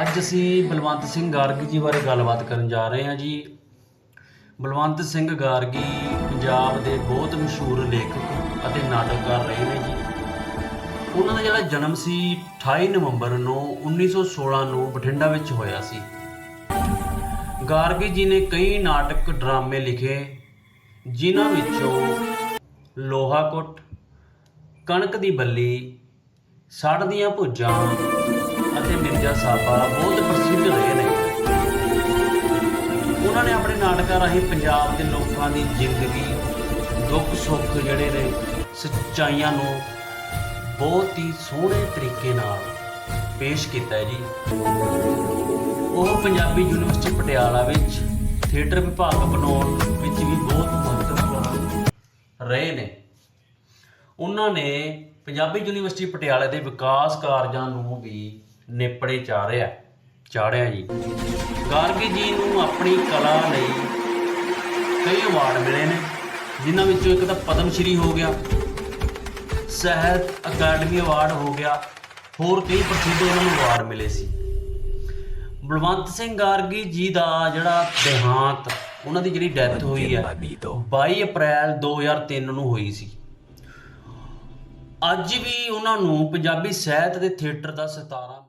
ਅੱਜ ਅਸੀਂ ਬਲਵੰਤ ਸਿੰਘ ਗਾਰਗੀ ਜੀ ਬਾਰੇ ਗੱਲਬਾਤ ਕਰਨ ਜਾ ਰਹੇ ਹਾਂ ਜੀ। ਬਲਵੰਤ ਸਿੰਘ ਗਾਰਗੀ ਪੰਜਾਬ ਦੇ ਬਹੁਤ ਮਸ਼ਹੂਰ ਲੇਖਕ ਅਤੇ ਨਾਟਕਕਾਰ ਰਹੇ ਨੇ ਜੀ। ਉਹਨਾਂ ਦਾ ਜਿਹੜਾ ਜਨਮ ਸੀ 28 ਨਵੰਬਰ ਨੂੰ 1916 ਨੂੰ ਬਠਿੰਡਾ ਵਿੱਚ ਹੋਇਆ ਸੀ। ਗਾਰਗੀ ਜੀ ਨੇ ਕਈ ਨਾਟਕ ਡਰਾਮੇ ਲਿਖੇ, ਜਿਨ੍ਹਾਂ ਵਿੱਚੋਂ ਲੋਹਾ ਕੁੱਟ ਕਣਕ ਦੀ ਬੱਲੀ ਸੜਦੀਆਂ ਭੁੱਜਾਂ ਅਤੇ ਮਿਰਜ਼ਾ ਸਾਹਿਬਾ ਬਹੁਤ ਪ੍ਰਸਿੱਧ ਰਹੇ ਨੇ। ਉਹਨਾਂ ਨੇ ਆਪਣੇ ਨਾਟਕਾਂ ਰਾਹੀਂ ਪੰਜਾਬ ਦੇ ਲੋਕਾਂ ਦੀ ਜ਼ਿੰਦਗੀ, ਦੁੱਖ ਸੁੱਖ ਜਿਹੜੇ ਨੇ, ਸੱਚਾਈਆਂ ਨੂੰ ਬਹੁਤ ਹੀ ਸੋਹਣੇ ਤਰੀਕੇ ਨਾਲ ਪੇਸ਼ ਕੀਤਾ ਹੈ ਜੀ। ਉਹ ਪੰਜਾਬੀ ਯੂਨੀਵਰਸਿਟੀ ਪਟਿਆਲਾ ਵਿੱਚ ਥੀਏਟਰ ਵਿਭਾਗ ਬਣਾਉਣ ਵਿੱਚ ਵੀ ਬਹੁਤ ਮਹੱਤਵਪੂਰਨ ਰਹੇ ਨੇ। ਉਹਨਾਂ ਨੇ ਪੰਜਾਬੀ ਯੂਨੀਵਰਸਿਟੀ ਪਟਿਆਲਾ ਦੇ ਵਿਕਾਸ ਕਾਰਜਾਂ ਨੂੰ ਵੀ ਨੇਪੜੇ ਚਾੜਿਆ ਚਾੜਿਆ ਜੀ। ਗਾਰਗੀ ਜੀ ਨੂੰ ਆਪਣੀ ਕਲਾ ਲਈ ਕਈ ਅਵਾਰਡ ਮਿਲੇ ਨੇ ਜਿਨ੍ਹਾਂ ਵਿੱਚੋਂ ਇੱਕ ਤਾਂ ਪਦਮ ਸ਼੍ਰੀ ਹੋ ਗਿਆ ਸਾਹਿਤ ਅਕੈਡਮੀ ਅਵਾਰਡ ਹੋ ਗਿਆ ਹੋਰ ਕਈ ਪ੍ਰਸਿੱਧ ਉਹਨਾਂ ਨੂੰ ਅਵਾਰਡ ਮਿਲੇ ਸੀ। ਬਲਵੰਤ ਸਿੰਘ ਗਾਰਗੀ ਜੀ ਦਾ ਜਿਹੜਾ ਦੇਹਾਂਤ ਉਹਨਾਂ ਦੀ ਜਿਹੜੀ ਡੈਥ ਹੋਈ ਹੈ 22 ਅਪ੍ਰੈਲ 2003 ਨੂੰ ਹੋਈ ਸੀ। ਅੱਜ ਵੀ ਉਹਨਾਂ ਨੂੰ ਪੰਜਾਬੀ ਸਾਹਿਤ ਦੇ ਥੀਏਟਰ ਦਾ ਸਿਤਾਰਾ